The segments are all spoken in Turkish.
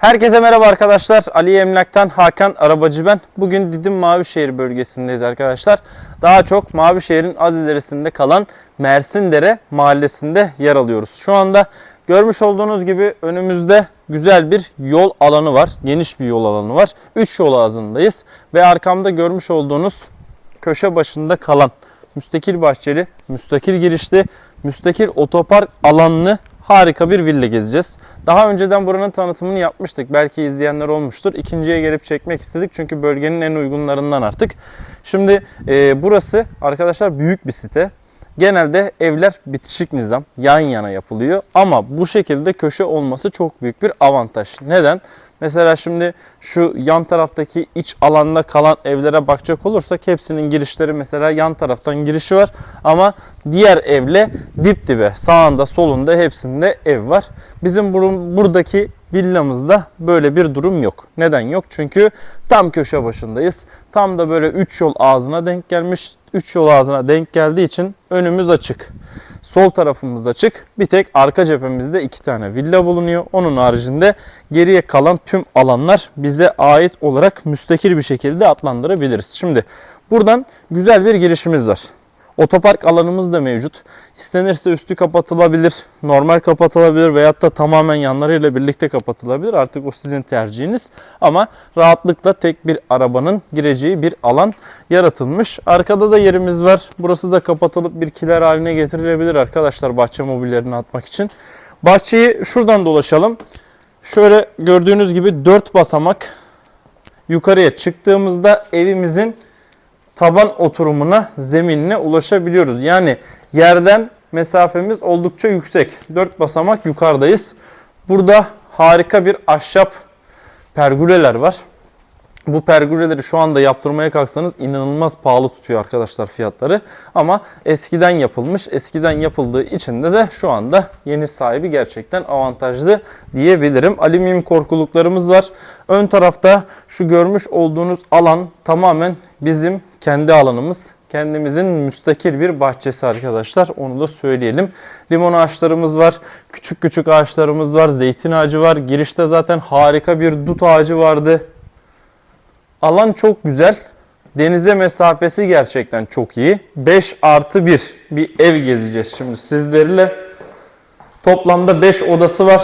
Herkese merhaba arkadaşlar. Ali Emlak'tan Hakan Arabacı ben. Bugün Didim Mavişehir bölgesindeyiz arkadaşlar. Daha çok Mavişehir'in az ilerisinde kalan Mersindere mahallesinde yer alıyoruz. Şu anda görmüş olduğunuz gibi önümüzde güzel bir yol alanı var. Geniş bir yol alanı var. 3 yol ağzındayız. Ve arkamda görmüş olduğunuz köşe başında kalan müstakil bahçeli, müstakil girişli, müstakil otopark alanlı harika bir villa gezeceğiz. Daha önceden buranın tanıtımını yapmıştık. Belki izleyenler olmuştur. İkinciye gelip çekmek istedik çünkü bölgenin en uygunlarından artık. Şimdi e, burası arkadaşlar büyük bir site. Genelde evler bitişik nizam, yan yana yapılıyor. Ama bu şekilde köşe olması çok büyük bir avantaj. Neden? Mesela şimdi şu yan taraftaki iç alanda kalan evlere bakacak olursak hepsinin girişleri mesela yan taraftan girişi var ama diğer evle dip dibe sağında solunda hepsinde ev var. Bizim buradaki villamızda böyle bir durum yok. Neden yok? Çünkü tam köşe başındayız. Tam da böyle 3 yol ağzına denk gelmiş. 3 yol ağzına denk geldiği için önümüz açık. Sol tarafımız açık. Bir tek arka cephemizde iki tane villa bulunuyor. Onun haricinde geriye kalan tüm alanlar bize ait olarak müstakil bir şekilde adlandırabiliriz. Şimdi buradan güzel bir girişimiz var. Otopark alanımız da mevcut. İstenirse üstü kapatılabilir, normal kapatılabilir veyahut da tamamen yanlarıyla birlikte kapatılabilir. Artık o sizin tercihiniz. Ama rahatlıkla tek bir arabanın gireceği bir alan yaratılmış. Arkada da yerimiz var. Burası da kapatılıp bir kiler haline getirilebilir arkadaşlar bahçe mobilyalarını atmak için. Bahçeyi şuradan dolaşalım. Şöyle gördüğünüz gibi 4 basamak yukarıya çıktığımızda evimizin taban oturumuna, zeminine ulaşabiliyoruz. Yani yerden mesafemiz oldukça yüksek. 4 basamak yukarıdayız. Burada harika bir ahşap pergüleler var. Bu pergüleleri şu anda yaptırmaya kalksanız inanılmaz pahalı tutuyor arkadaşlar fiyatları. Ama eskiden yapılmış, eskiden yapıldığı için de de şu anda yeni sahibi gerçekten avantajlı diyebilirim. Alüminyum korkuluklarımız var. Ön tarafta şu görmüş olduğunuz alan tamamen bizim kendi alanımız. Kendimizin müstakil bir bahçesi arkadaşlar. Onu da söyleyelim. Limon ağaçlarımız var. Küçük küçük ağaçlarımız var. Zeytin ağacı var. Girişte zaten harika bir dut ağacı vardı. Alan çok güzel. Denize mesafesi gerçekten çok iyi. 5 artı 1 bir ev gezeceğiz şimdi sizlerle. Toplamda 5 odası var.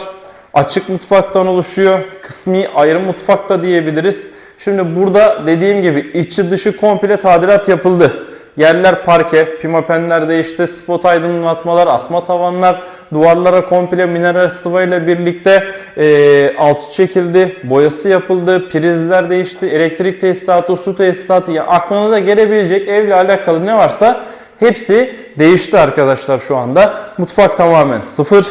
Açık mutfaktan oluşuyor. Kısmi ayrı mutfakta diyebiliriz. Şimdi burada dediğim gibi içi dışı komple tadilat yapıldı. Yerler parke, pimapenler değişti, spot aydınlatmalar, asma tavanlar, duvarlara komple mineral sıva ile birlikte e, alçı çekildi, boyası yapıldı, prizler değişti, elektrik tesisatı, su tesisatı, yani aklınıza gelebilecek evle alakalı ne varsa hepsi değişti arkadaşlar şu anda. Mutfak tamamen sıfır.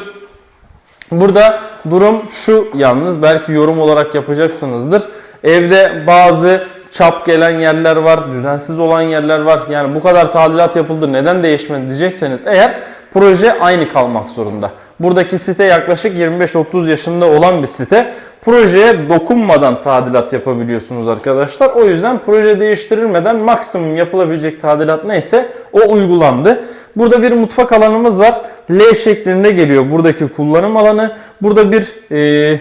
Burada durum şu yalnız belki yorum olarak yapacaksınızdır. Evde bazı çap gelen yerler var, düzensiz olan yerler var. Yani bu kadar tadilat yapıldı neden değişmedi diyecekseniz eğer proje aynı kalmak zorunda. Buradaki site yaklaşık 25-30 yaşında olan bir site. Projeye dokunmadan tadilat yapabiliyorsunuz arkadaşlar. O yüzden proje değiştirilmeden maksimum yapılabilecek tadilat neyse o uygulandı. Burada bir mutfak alanımız var. L şeklinde geliyor buradaki kullanım alanı. Burada bir e,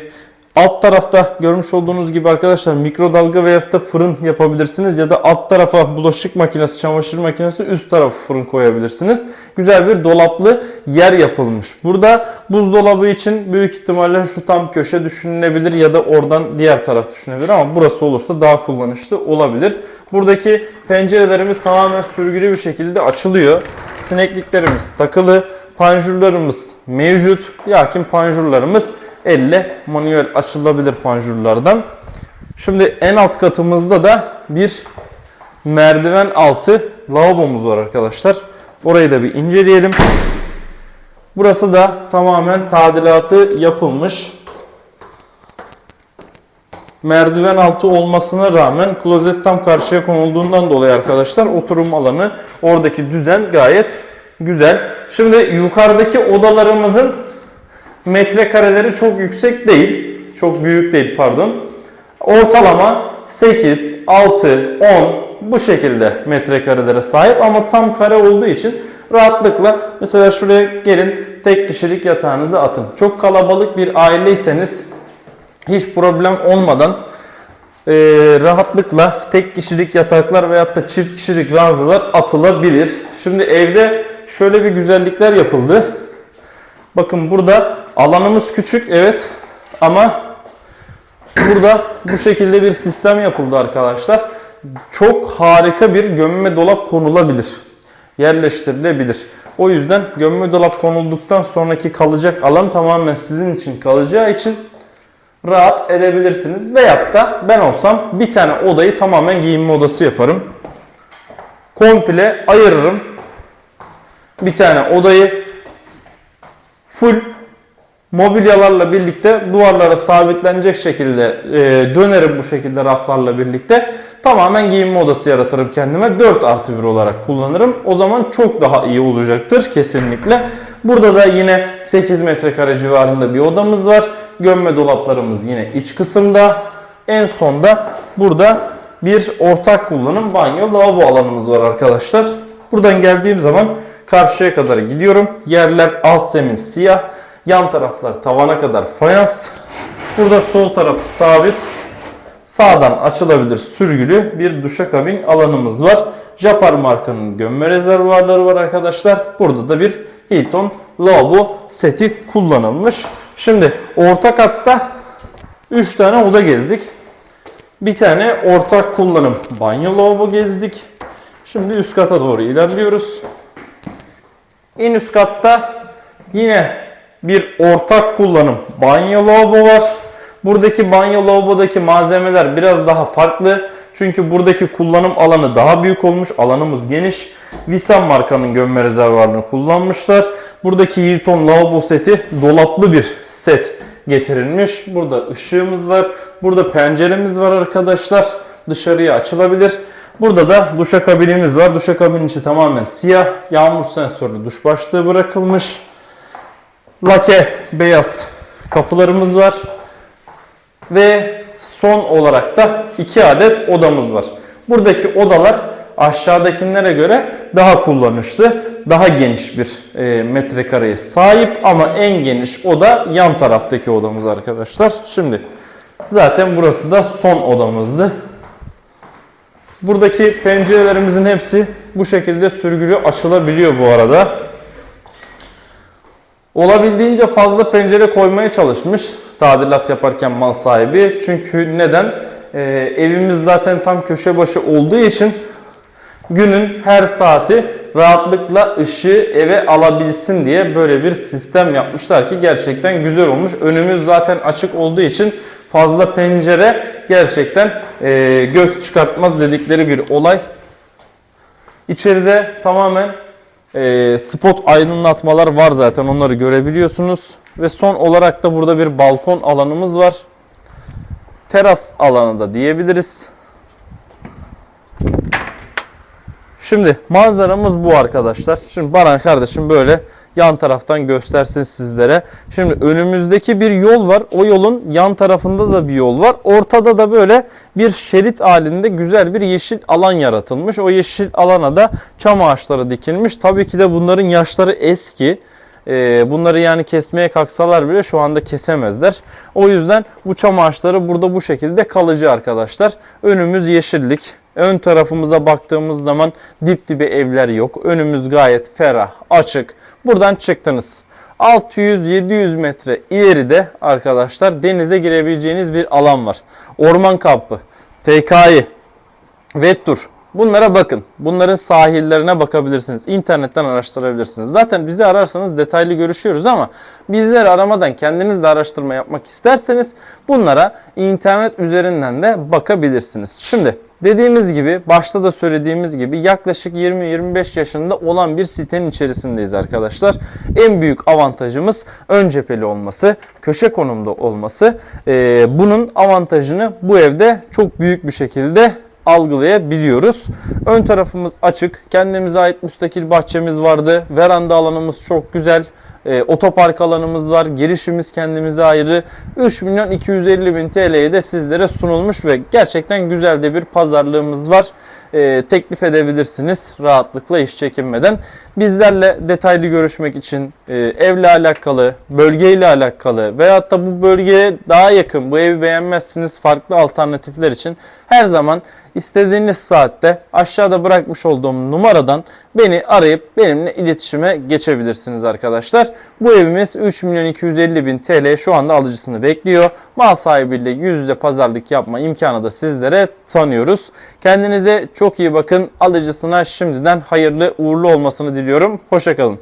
Alt tarafta görmüş olduğunuz gibi arkadaşlar mikrodalga veya da fırın yapabilirsiniz ya da alt tarafa bulaşık makinesi, çamaşır makinesi, üst tarafı fırın koyabilirsiniz. Güzel bir dolaplı yer yapılmış. Burada buzdolabı için büyük ihtimalle şu tam köşe düşünülebilir ya da oradan diğer taraf düşünülebilir ama burası olursa daha kullanışlı olabilir. Buradaki pencerelerimiz tamamen sürgülü bir şekilde açılıyor. Sinekliklerimiz takılı, panjurlarımız mevcut. Yakin panjurlarımız elle manuel açılabilir panjurlardan. Şimdi en alt katımızda da bir merdiven altı lavabomuz var arkadaşlar. Orayı da bir inceleyelim. Burası da tamamen tadilatı yapılmış. Merdiven altı olmasına rağmen klozet tam karşıya konulduğundan dolayı arkadaşlar oturum alanı oradaki düzen gayet güzel. Şimdi yukarıdaki odalarımızın metrekareleri çok yüksek değil. Çok büyük değil pardon. Ortalama 8, 6, 10 bu şekilde metrekarelere sahip ama tam kare olduğu için rahatlıkla mesela şuraya gelin tek kişilik yatağınızı atın. Çok kalabalık bir aileyseniz hiç problem olmadan e, rahatlıkla tek kişilik yataklar veyahut da çift kişilik ranzalar atılabilir. Şimdi evde şöyle bir güzellikler yapıldı. Bakın burada alanımız küçük evet ama burada bu şekilde bir sistem yapıldı arkadaşlar. Çok harika bir gömme dolap konulabilir. Yerleştirilebilir. O yüzden gömme dolap konulduktan sonraki kalacak alan tamamen sizin için kalacağı için rahat edebilirsiniz. Veyahut da ben olsam bir tane odayı tamamen giyinme odası yaparım. Komple ayırırım. Bir tane odayı full mobilyalarla birlikte duvarlara sabitlenecek şekilde e, dönerim bu şekilde raflarla birlikte. Tamamen giyinme odası yaratırım kendime. 4 artı 1 olarak kullanırım. O zaman çok daha iyi olacaktır kesinlikle. Burada da yine 8 metrekare civarında bir odamız var. Gömme dolaplarımız yine iç kısımda. En sonda burada bir ortak kullanım banyo lavabo alanımız var arkadaşlar. Buradan geldiğim zaman karşıya kadar gidiyorum. Yerler alt zemin siyah. Yan taraflar tavana kadar fayans. Burada sol tarafı sabit. Sağdan açılabilir sürgülü bir duşakabin alanımız var. Japar markanın gömme rezervuarları var arkadaşlar. Burada da bir Hilton lavabo seti kullanılmış. Şimdi orta katta 3 tane oda gezdik. Bir tane ortak kullanım banyo lavabo gezdik. Şimdi üst kata doğru ilerliyoruz. En üst katta yine bir ortak kullanım banyo lavabo var. Buradaki banyo lavabodaki malzemeler biraz daha farklı. Çünkü buradaki kullanım alanı daha büyük olmuş. Alanımız geniş. Visan markanın gömme rezervuarını kullanmışlar. Buradaki Hilton lavabo seti dolaplı bir set getirilmiş. Burada ışığımız var. Burada penceremiz var arkadaşlar. Dışarıya açılabilir. Burada da duşakabinimiz var. Duşakabinin içi tamamen siyah. Yağmur sensörlü duş başlığı bırakılmış. Lake beyaz kapılarımız var. Ve son olarak da 2 adet odamız var. Buradaki odalar aşağıdakilere göre daha kullanışlı, daha geniş bir e, metrekareye sahip ama en geniş oda yan taraftaki odamız arkadaşlar. Şimdi zaten burası da son odamızdı. Buradaki pencerelerimizin hepsi bu şekilde sürgülü açılabiliyor bu arada. Olabildiğince fazla pencere koymaya çalışmış tadilat yaparken mal sahibi. Çünkü neden? Ee, evimiz zaten tam köşe başı olduğu için günün her saati rahatlıkla ışığı eve alabilsin diye böyle bir sistem yapmışlar ki gerçekten güzel olmuş. Önümüz zaten açık olduğu için fazla pencere gerçekten e, göz çıkartmaz dedikleri bir olay. İçeride tamamen e, spot aydınlatmalar var zaten onları görebiliyorsunuz. Ve son olarak da burada bir balkon alanımız var. Teras alanı da diyebiliriz. Şimdi manzaramız bu arkadaşlar. Şimdi Baran kardeşim böyle yan taraftan göstersin sizlere. Şimdi önümüzdeki bir yol var. O yolun yan tarafında da bir yol var. Ortada da böyle bir şerit halinde güzel bir yeşil alan yaratılmış. O yeşil alana da çam ağaçları dikilmiş. Tabii ki de bunların yaşları eski. Ee, bunları yani kesmeye kalksalar bile şu anda kesemezler. O yüzden bu çam ağaçları burada bu şekilde kalıcı arkadaşlar. Önümüz yeşillik. Ön tarafımıza baktığımız zaman dip dibe evler yok. Önümüz gayet ferah, açık. Buradan çıktınız. 600-700 metre ileride arkadaşlar denize girebileceğiniz bir alan var. Orman kampı, TKI, Vettur. Bunlara bakın. Bunların sahillerine bakabilirsiniz. İnternetten araştırabilirsiniz. Zaten bizi ararsanız detaylı görüşüyoruz ama bizleri aramadan kendiniz de araştırma yapmak isterseniz bunlara internet üzerinden de bakabilirsiniz. Şimdi dediğimiz gibi başta da söylediğimiz gibi yaklaşık 20-25 yaşında olan bir sitenin içerisindeyiz arkadaşlar. En büyük avantajımız ön cepheli olması, köşe konumda olması. Ee, bunun avantajını bu evde çok büyük bir şekilde algılayabiliyoruz. Ön tarafımız açık. Kendimize ait müstakil bahçemiz vardı. Veranda alanımız çok güzel. E, otopark alanımız var. Girişimiz kendimize ayrı. 3 milyon 250 bin TL'ye de sizlere sunulmuş ve gerçekten güzel de bir pazarlığımız var. e, teklif edebilirsiniz rahatlıkla hiç çekinmeden. Bizlerle detaylı görüşmek için e, evle alakalı, bölgeyle alakalı veyahut da bu bölgeye daha yakın, bu evi beğenmezsiniz farklı alternatifler için her zaman istediğiniz saatte aşağıda bırakmış olduğum numaradan beni arayıp benimle iletişime geçebilirsiniz arkadaşlar. Bu evimiz 3 milyon 250 bin TL şu anda alıcısını bekliyor. Mal sahibiyle yüz yüze pazarlık yapma imkanı da sizlere tanıyoruz. Kendinize çok iyi bakın. Alıcısına şimdiden hayırlı uğurlu olmasını diliyorum. Hoşçakalın.